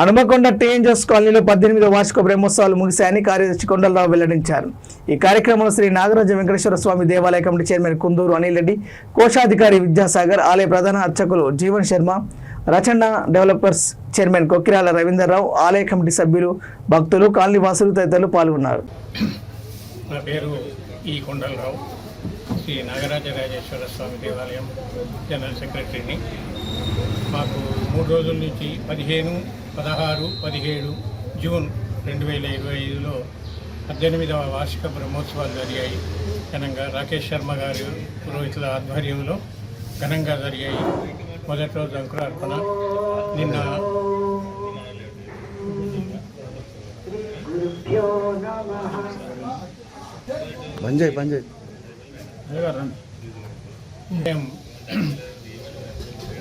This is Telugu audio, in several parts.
హనుమకొండ టీఎన్జెస్ కాలనీలో పద్దెనిమిది వార్షిక బ్రహ్మోత్సవాలు ముగిశాయని కార్యదర్శి కొండలరావు వెల్లడించారు. ఈ కార్యక్రమంలో శ్రీ నాగరాజ వెంకటేశ్వర స్వామి దేవాలయ కమిటీ చైర్మన్ కుందూరు అనిల్ రెడ్డి కోశాధికారి విద్యాసాగర్ ఆలయ ప్రధాన అర్చకులు జీవన్ శర్మ రచన డెవలపర్స్ చైర్మన్ కొక్కిరాల రవీందర్రావు ఆలయ కమిటీ సభ్యులు భక్తులు కాలనీవాసులు తదితరులు పాల్గొన్నారు. నా పేరు ఈ కొండలరావు. శ్రీ నాగరాజరాజేశ్వర స్వామి దేవాలయం జనరల్ సెక్రటరీని. మాకు మూడు రోజుల నుంచి పదిహేను పదహారు పదిహేడు జూన్ రెండు వేల ఇరవై ఐదులో పద్దెనిమిదవ వార్షిక బ్రహ్మోత్సవాలు జరిగాయి. ఘనంగా రాకేష్ శర్మ గారి పురోహితుల ఆధ్వర్యంలో ఘనంగా జరిగాయి. మొదటి రోజు అంకురార్పణ. నిన్న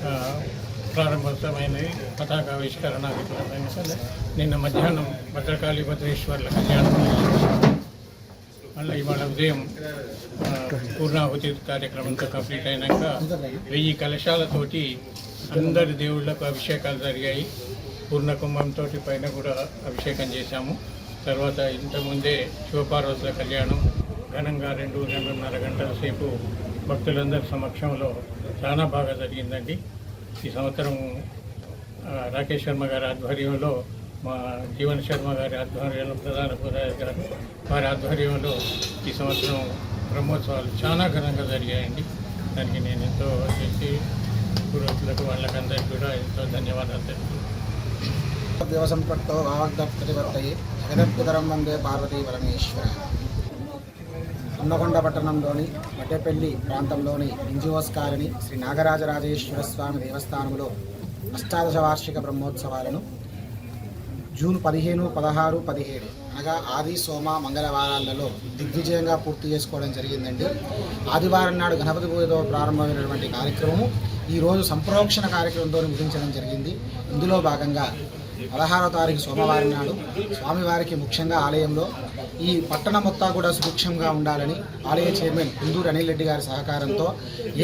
ఆ, ప్రారంభోత్సవమైనది పతాకావిష్కరణ ఇట్లా సరే. నిన్న మధ్యాహ్నం భద్రకాళి భద్రేశ్వర్ల కళ్యాణం మళ్ళీ ఇవాళ ఉదయం పూర్ణాహుతి కార్యక్రమంతో కంప్లీట్ అయినాక వెయ్యి కలశాలతోటి అందరి దేవుళ్ళకు అభిషేకాలు జరిగాయి. పూర్ణ కుంభంతో పైన కూడా అభిషేకం చేశాము. తర్వాత ఇంతకుముందే శివపార్వతుల కళ్యాణం ఘనంగా రెండు రెండున్నర గంటల సేపు భక్తులందరి సమక్షంలో చాలా బాగా జరిగిందండి. ఈ సంవత్సరం రాకేష్ శర్మ గారి ఆధ్వర్యంలో మా జీవన్ శర్మ గారి ఆధ్వర్యంలో ప్రధాన పూజారి గారు వారి ఆధ్వర్యంలో ఈ సంవత్సరం బ్రహ్మోత్సవాలు చాలా ఘనంగా జరిగాయండి. దానికి నేను ఎంతో చేసి పురోహితులకు వాళ్ళకందరికీ కూడా ఎంతో ధన్యవాదాలు తెలుపుతున్నాను. దేవసంపట్టో భావగ్ధప్రతివర్తయే జగదద్భుతరం వందే పార్వతీ పరమేశ్వర. హన్నకొండ పట్టణంలోని మట్టెపల్లి ప్రాంతంలోని ఎన్జిఓస్ కాలనీ శ్రీ నాగరాజరాజేశ్వర స్వామి దేవస్థానంలో అష్టాదశ వార్షిక బ్రహ్మోత్సవాలను జూన్ పదిహేను పదహారు పదిహేడు అనగా ఆది సోమ మంగళవారాలలో దిగ్విజయంగా పూర్తి చేసుకోవడం జరిగిందండి. ఆదివారం నాడు గణపతి పూజతో ప్రారంభమైనటువంటి కార్యక్రమము ఈరోజు సంప్రోక్షణ కార్యక్రమంతో ముగించడం జరిగింది. ఇందులో భాగంగా పదహారో తారీఖు సోమవారం నాడు స్వామివారికి ముఖ్యంగా ఆలయంలో ఈ పట్టణం మొత్తా కూడా సుభిక్షంగా ఉండాలని ఆలయ చైర్మన్ కుందూరు అనిల్ రెడ్డి గారి సహకారంతో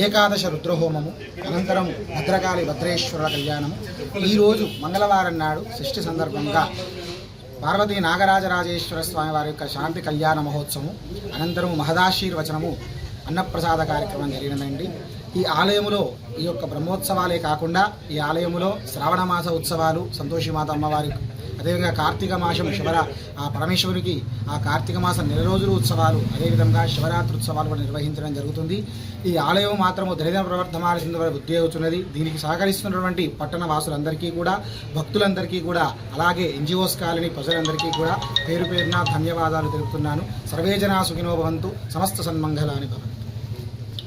ఏకాదశ రుద్రహోమము అనంతరం భద్రకాళి భద్రేశ్వర కళ్యాణము ఈరోజు మంగళవారం నాడు షష్ఠి సందర్భంగా పార్వతీ నాగరాజరాజేశ్వర స్వామి వారి యొక్క శాంతి కళ్యాణ మహోత్సవం అనంతరం మహదాశీర్వచనము అన్నప్రసాద కార్యక్రమం జరిగినదండి. ఈ ఆలయములో ఈ యొక్క బ్రహ్మోత్సవాలే కాకుండా ఈ ఆలయములో శ్రావణ మాస ఉత్సవాలు సంతోషిమాత అమ్మవారి అదేవిధంగా కార్తీక మాసం శివరా ఆ పరమేశ్వరునికి ఆ కార్తీక మాసం నెల రోజులు ఉత్సవాలు అదేవిధంగా శివరాత్రి ఉత్సవాలు కూడా నిర్వహించడం జరుగుతుంది. ఈ ఆలయం మాత్రము దళిత ప్రవర్తమాల్సిన వారి అవుతున్నది. దీనికి సహకరిస్తున్నటువంటి పట్టణ వాసులందరికీ కూడా భక్తులందరికీ కూడా అలాగే ఎన్జిఓస్ కాలనీ ప్రజలందరికీ కూడా పేరు పేరున ధన్యవాదాలు తెలుపుతున్నాను. సర్వేజనా సుఖినో భవంతు. సమస్త సన్మంగళాని భవంతు.